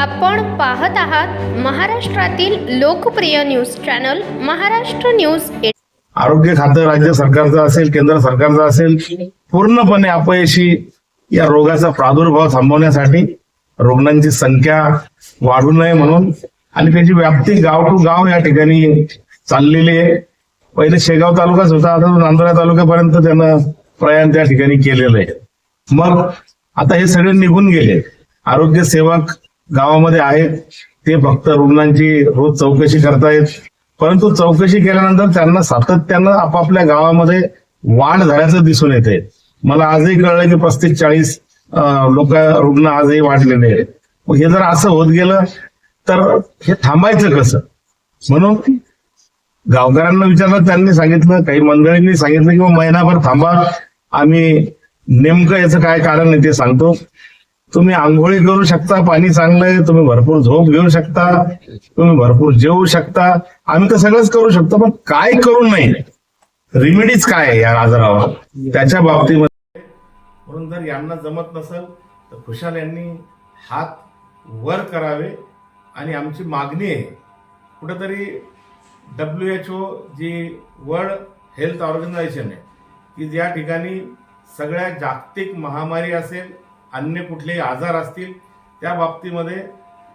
आपण पाहत आहात महाराष्ट्रातील लोकप्रिय न्यूज चॅनल महाराष्ट्र न्यूज आरोग्य खातं राज्य सरकारचं असेल केंद्र सरकारचं असेल पूर्णपणे अपयशी या रोगाचा प्रादुर्भाव थांबवण्यासाठी रुग्णांची संख्या वाढू नये म्हणून आणि त्याची व्याप्ती गाव टू गाव या ठिकाणी चाललेली आहे. पहिले शेगाव तालुकाच होता आता नांदुरा तालुक्यापर्यंत त्यानं प्रयाण त्या ठिकाणी केलेलं आहे. मग आता हे सगळे निघून गेले. आरोग्य सेवक गावामध्ये आहेत ते फक्त रुग्णांची रोज चौकशी करतायत. परंतु चौकशी केल्यानंतर त्यांना सातत्यानं आपापल्या गावामध्ये वाढ झाल्याचं दिसून येते मला आजही कळलं की पस्तीस चाळीस लोक रुग्ण आजही वाढलेले आहेत. हे जर असं होत गेलं तर हे थांबायचं कसं? म्हणून गावकऱ्यांना विचारलं त्यांनी सांगितलं काही मंडळींनी सांगितलं की महिनाभर थांबा. आम्ही नेमकं याचं काय कारण आहे ते सांगतो. तुम्ही आंघोळी करू शकता पाणी चांगलं आहे तुम्ही भरपूर झोप घेऊ शकता तुम्ही भरपूर जेवू शकता. आम्ही तर सगळंच करू शकतो पण काय करू नये? रिमेडीज काय आहे या आजारावर? त्याच्या बाबतीमध्ये म्हणून जर यांना जमत नसेल तर खुशाल यांनी हात वर करावे आणि आमची मागणी आहे कुठेतरी डब्ल्यू एच ओ जी वर्ल्ड हेल्थ ऑर्गनायझेशन आहे की ज्या ठिकाणी सगळ्या जागतिक महामारी असेल अन्य कुठलेही आजार असतील त्या बाबतीमध्ये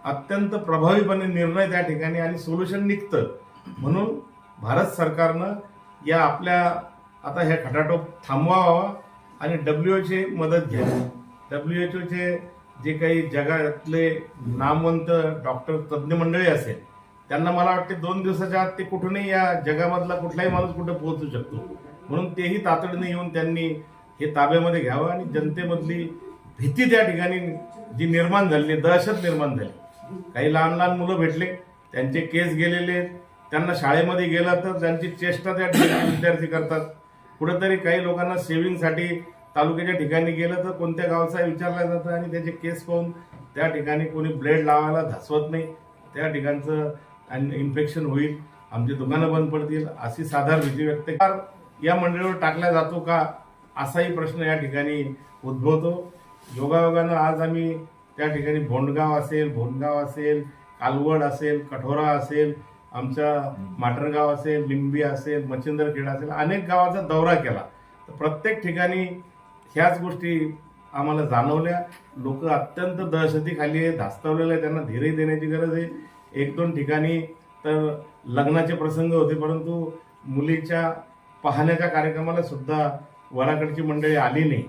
अत्यंत प्रभावीपणे निर्णय त्या ठिकाणी आणि सोल्युशन निघतं. म्हणून भारत सरकारनं या आपल्या आता ह्या खटाटोप थांबवावा आणि डब्ल्यू ची मदत घ्यावी. डब्ल्यू एच ओचे जे काही जगातले नामवंत डॉक्टर तज्ज्ञ मंडळी असेल त्यांना मला वाटते दोन दिवसाच्या आत ते कुठूनही या जगामधला कुठलाही माणूस कुठे पोहोचू शकतो. म्हणून तेही तातडीने येऊन त्यांनी हे ताब्यामध्ये घ्यावं आणि जनतेमधली भीती त्या ठिकाणी जी निर्माण झाली दहशत निर्माण झाली. काही लहान लहान मुलं भेटले त्यांचे केस गेलेले आहेत. त्यांना शाळेमध्ये गेला तर त्यांची चेष्टा त्या ठिकाणी विद्यार्थी करतात. कुठेतरी काही लोकांना सेव्हिंगसाठी तालुक्याच्या ठिकाणी गेलं तर कोणत्या गावचा विचारला विचारलं जातं आणि त्याचे केस पाहून त्या ठिकाणी कोणी ब्लेड लावायला धासवत नाही. त्या ठिकाणचं इन्फेक्शन होईल. आमची दुकानं बंद पडतील अशी साधारण भीती व्यक्त या मंडळीवर टाकला जातो का? असाही प्रश्न या ठिकाणी उद्भवतो. योगायोगानं आज आम्ही त्या ठिकाणी भोंडगाव असेल भोंडगाव असेल कालवड असेल कठोरा असेल आमच्या माटरगाव असेल लिंबी असेल मच्छिंद्रखेड असेल अनेक गावाचा दौरा केला. तर प्रत्येक ठिकाणी ह्याच गोष्टी आम्हाला जाणवल्या. लोक अत्यंत दहशतीखाली आहे धास्तावलेले आहे त्यांना धीरे देण्याची गरज आहे. एक दोन ठिकाणी तर लग्नाचे प्रसंग होते परंतु मुलीच्या पाहण्याच्या कार्यक्रमाला सुद्धा वराकडची मंडळी आली नाही.